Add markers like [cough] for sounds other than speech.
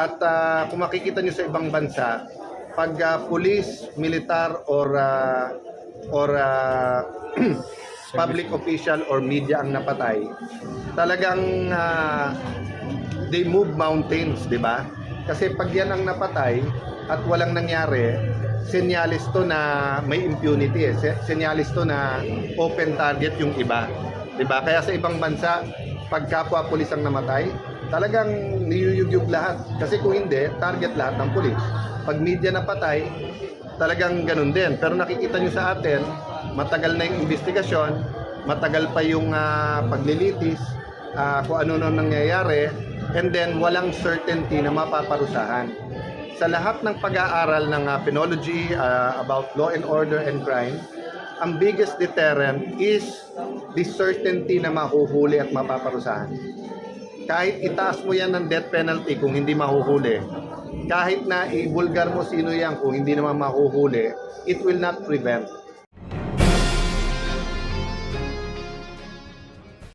At ah, kung makikita nyo sa ibang bansa, pag ah, police, militar, or ah, or ah, [clears throat] public official or media ang napatay, talagang ah, they move mountains, di ba? Kasi pag yan ang napatay at walang nangyari, senyalis to na may impunity eh. Se- Senyalis to na open target yung iba. Di ba? Kaya sa ibang bansa, pag kapwa pulis ang namatay, talagang niyuyugyug lahat. Kasi kung hindi, target lahat ng pulis. Pag media napatay, talagang ganun din. Pero nakikita nyo sa atin, matagal na yung investigasyon, matagal pa yung ah, paglilitis, ah, kung ano nang nangyayari, and then walang certainty na mapaparusahan. Sa lahat ng pag-aaral ng ah, penology ah, about law and order and crime, ang biggest deterrent is the certainty na mahuhuli at mapaparusahan. Kahit itaas mo yan ng death penalty kung hindi mahuhuli, kahit na ibulgar mo sino yan kung hindi naman mahuhuli, it will not prevent